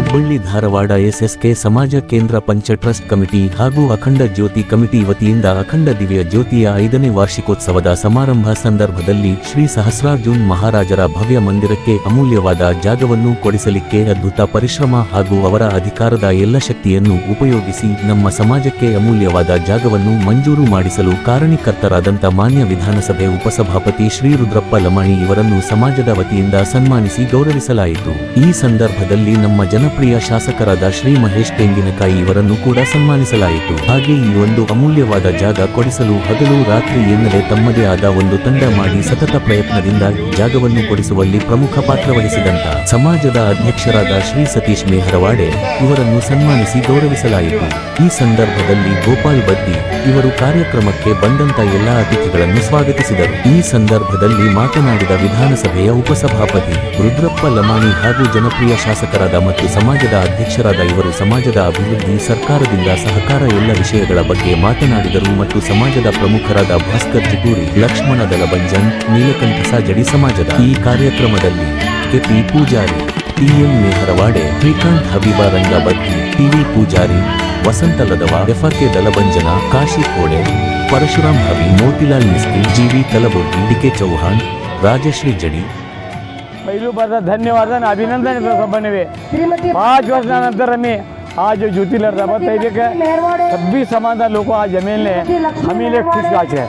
Hubballi Dharwad SSK ಸಮಾಜ ಕೇಂದ್ರ ಪಂಚ ಟ್ರಸ್ಟ್ ಕಮಿಟಿ ಹಾಗೂ ಅಖಂಡ ಜ್ಯೋತಿ ಕಮಿಟಿ ವತಿಯಿಂದ ಅಖಂಡ ದಿವ್ಯ ಜ್ಯೋತಿಯ ಐದನೇ ವಾರ್ಷಿಕೋತ್ಸವದ ಸಮಾರಂಭ ಸಂದರ್ಭದಲ್ಲಿ ಶ್ರೀ ಸಹಸ್ರಾರ್ಜುನ್ ಮಹಾರಾಜರ ಭವ್ಯ ಮಂದಿರಕ್ಕೆ ಅಮೂಲ್ಯವಾದ ಜಾಗವನ್ನು ಕೊಡಿಸಲಿಕ್ಕೆ ಅದ್ಭುತ ಪರಿಶ್ರಮ ಹಾಗೂ ಅವರ ಅಧಿಕಾರದ ಎಲ್ಲ ಶಕ್ತಿಯನ್ನು ಉಪಯೋಗಿಸಿ ನಮ್ಮ ಸಮಾಜಕ್ಕೆ ಅಮೂಲ್ಯವಾದ ಜಾಗವನ್ನು ಮಂಜೂರು ಮಾಡಿಸಲು ಕಾರಣೀಕರ್ತರಾದಂಥ ಮಾನ್ಯ ವಿಧಾನಸಭೆ ಉಪಸಭಾಪತಿ ಶ್ರೀ ರುದ್ರಪ್ಪ ಲಮಾಣಿ ಇವರನ್ನು ಸಮಾಜದ ವತಿಯಿಂದ ಸನ್ಮಾನಿಸಿ ಗೌರವಿಸಲಾಯಿತು. ಈ ಸಂದರ್ಭದಲ್ಲಿ ನಮ್ಮ ಜನಪ್ರಿಯ ಶಾಸಕರಾದ ಶ್ರೀ ಮಹೇಶ್ ತೆಂಗಿನಕಾಯಿ ಇವರನ್ನು ಕೂಡ ಸನ್ಮಾನಿಸಲಾಯಿತು. ಹಾಗೆ ಈ ಒಂದು ಅಮೂಲ್ಯವಾದ ಜಾಗ ಕೊಡಿಸಲು ಹಗಲು ರಾತ್ರಿ ಎನ್ನದೆ ತಮ್ಮದೇ ಆದ ಒಂದು ತಂಡ ಮಾಡಿ ಸತತ ಪ್ರಯತ್ನದಿಂದ ಜಾಗವನ್ನು ಕೊಡಿಸುವಲ್ಲಿ ಪ್ರಮುಖ ಪಾತ್ರ ವಹಿಸಿದಂತ ಸಮಾಜದ ಅಧ್ಯಕ್ಷರಾದ ಶ್ರೀ ಸತೀಶ್ ಮೇಹರವಾಡೆ ಇವರನ್ನು ಸನ್ಮಾನಿಸಿ ಗೌರವಿಸಲಾಯಿತು. ಈ ಸಂದರ್ಭದಲ್ಲಿ ಗೋಪಾಲ್ ಬದ್ದಿ ಇವರು ಕಾರ್ಯಕ್ರಮಕ್ಕೆ ಬಂದಂತ ಎಲ್ಲಾ ಅತಿಥಿಗಳನ್ನು ಸ್ವಾಗತಿಸಿದರು. ಈ ಸಂದರ್ಭದಲ್ಲಿ ಮಾತನಾಡಿದ ವಿಧಾನಸಭೆಯ ಉಪಸಭಾಪತಿ ರುದ್ರಪ್ಪ ಲಮಾಣಿ ಹಾಗೂ ಜನಪ್ರಿಯ ಶಾಸಕರಾದ ಮತ್ತು ಸಮಾಜದ ಅಧ್ಯಕ್ಷರಾದ ಇವರು ಸಮಾಜದ ಅಭಿವೃದ್ಧಿ, ಸರ್ಕಾರದಿಂದ ಸಹಕಾರ ಎಲ್ಲ ವಿಷಯಗಳ ಬಗ್ಗೆ ಮಾತನಾಡಿದರು ಮತ್ತು ಸಮಾಜದ ಪ್ರಮುಖರಾದ ಭಾಸ್ಕರ್ ಚಿಟೂರಿ, ಲಕ್ಷ್ಮಣ ದಲಭಂಜನ್ ನೀಲಕಂಠ ಸಾಜಡಿ ಸಮಾಜದ ಈ ಕಾರ್ಯಕ್ರಮದಲ್ಲಿ ಕೆಪಿ ಪೂಜಾರಿ ಟಿಎಂ ನೇಹರವಾಡೆ ಶ್ರೀಕಾಂತ್ ಹಬೀಬಾ ಬಗ್ಗೆ ಟಿವಿ ಪೂಜಾರಿ, ವಸಂತ ಲದವ ಎಫ್ಆರ್ಕೆ ದಲಬಂಜನ ಕಾಶಿ ಕೋಡೆ, ಪರಶುರಾಮ್ ಹವಿ ಮೋತಿಲಾಲ್ ಮಿಸ್ತಿ ಜಿವಿ ಕಲಬುರ್ಗಿ ಡಿಕೆ ಚೌಹಾಣ್, ರಾಜಶ್ರೀ ಜಡಿ पहिलू बरं धन्यवाद आणि अभिनंदन समन्वय पाच वर्षानंतर आम्ही आज ज्योतिला रबत छब्बीस समाज का लोग आज जमीन ने हमी लिए खुश गाछ है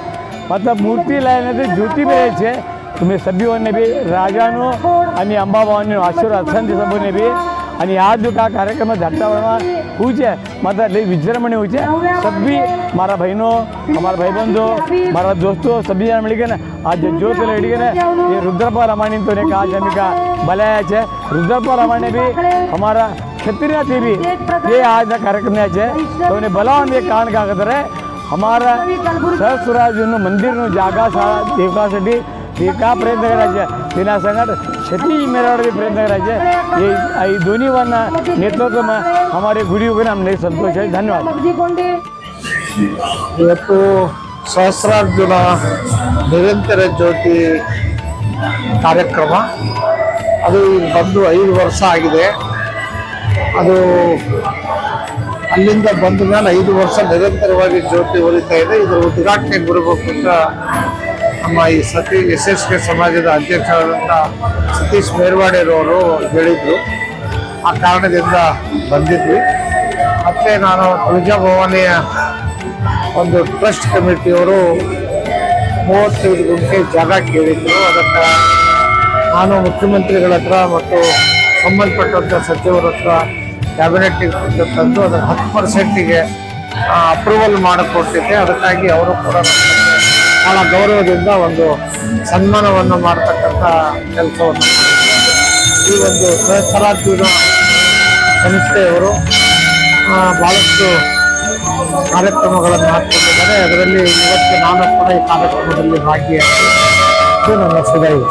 मतलब मूर्ति लाने से ज्योति में रहे तुम्हें सभी ने भी राजा नो अंबाबान आशीर्वाद संत सब ने भी અને આ દુઃખ આ કાર્યક્રમમાં ઝાટકાવવામાં હું છે માત્ર એટલી વિજ્રમણી હોય છે સભ્ય મારા બહેનો અમારા ભાઈબંધો મારા દોસ્તો સભ્ય મળી ગયા આ જ્યોત લડી ગયા એ રુદ્રપા રામાયણ તો આ જમિકા બલાયા છે રુદ્રપા રામાયણ બી અમારા ક્ષત્રિયથી બી એ આજના કાર્યક્રમને છે તો એને બોલાવવાનું એક કારણ કાગતરે અમારા સરસુરાજનું મંદિરનું જાગા સારા દેવકાसाठी જે का प्रयत्न करायचे તેના સંગઠ छठी मेरावट ಪ್ರಯತ್ನ प्रयत्न ಈ हे ಧ್ವನಿವನ್ನು दोन्हीवांना नेतृत्व हमारे गुढी वगैरे आमने संतोष ಧನ್ಯವಾದ. ಇವತ್ತು ಸಹಸ್ರಾರ್ಜುನ ನಿರಂತರ ಜ್ಯೋತಿ ಕಾರ್ಯಕ್ರಮ. ಅದು ಈಗ ಬಂದು ಐದು ವರ್ಷ ಆಗಿದೆ. ಅದು ಅಲ್ಲಿಂದ ಬಂದ ಮೇಲೆ ಐದು ವರ್ಷ ನಿರಂತರವಾಗಿ ಜ್ಯೋತಿ ಹೊರಿತಾ ಇದೆ. ಇದರ ಉದ್ಘಾಟನೆಗೆ ಬರಬೇಕು ಅಂತ ನಮ್ಮ ಈ ಸತಿ ಎಸ್ ಎಸ್ ಕೆ ಸಮಾಜದ ಅಧ್ಯಕ್ಷರಾದಂಥ ಸತೀಶ್ ಮೇರ್ವಾಡೆರವರು ಹೇಳಿದರು. ಆ ಕಾರಣದಿಂದ ಬಂದಿದ್ವಿ. ಮತ್ತು ನಾನು ತುಳಜಾಭವಾನಿಯ ಒಂದು ಟ್ರಸ್ಟ್ ಕಮಿಟಿಯವರು ಮೂವತ್ತೈದು ಗುಂಟೆ ಜಾಗ ಕೇಳಿದ್ರು. ಅದಕ್ಕೆ ನಾನು ಮುಖ್ಯಮಂತ್ರಿಗಳ ಹತ್ರ ಮತ್ತು ಸಂಬಂಧಪಟ್ಟಂಥ ಸಚಿವರ ಹತ್ರ ಕ್ಯಾಬಿನೆಟ್ಗೆ ತಂದು ಅದನ್ನು ಹತ್ತು ಪರ್ಸೆಂಟಿಗೆ ಅಪ್ರೂವಲ್ ಮಾಡಿಕೊಟ್ಟಿದ್ದೆ. ಅದಕ್ಕಾಗಿ ಅವರು ಕೂಡ ಬಹಳ ಗೌರವದಿಂದ ಒಂದು ಸನ್ಮಾನವನ್ನು ಮಾಡತಕ್ಕಂಥ ಕೆಲಸವನ್ನು ಈ ಒಂದು ಸಹಸ್ರಾರ್ಜುನ ಸಂಸ್ಥೆಯವರು ಬಹಳಷ್ಟು ಕಾರ್ಯಕ್ರಮಗಳನ್ನು ಹಾಕ್ಕೊಂಡಿದ್ದಾರೆ. ಅದರಲ್ಲಿ ಇವತ್ತು ನಾನು ಕೂಡ ಈ ಕಾರ್ಯಕ್ರಮದಲ್ಲಿ ಭಾಗಿಯಾಗಿ ನನ್ನ ಸುದೈವ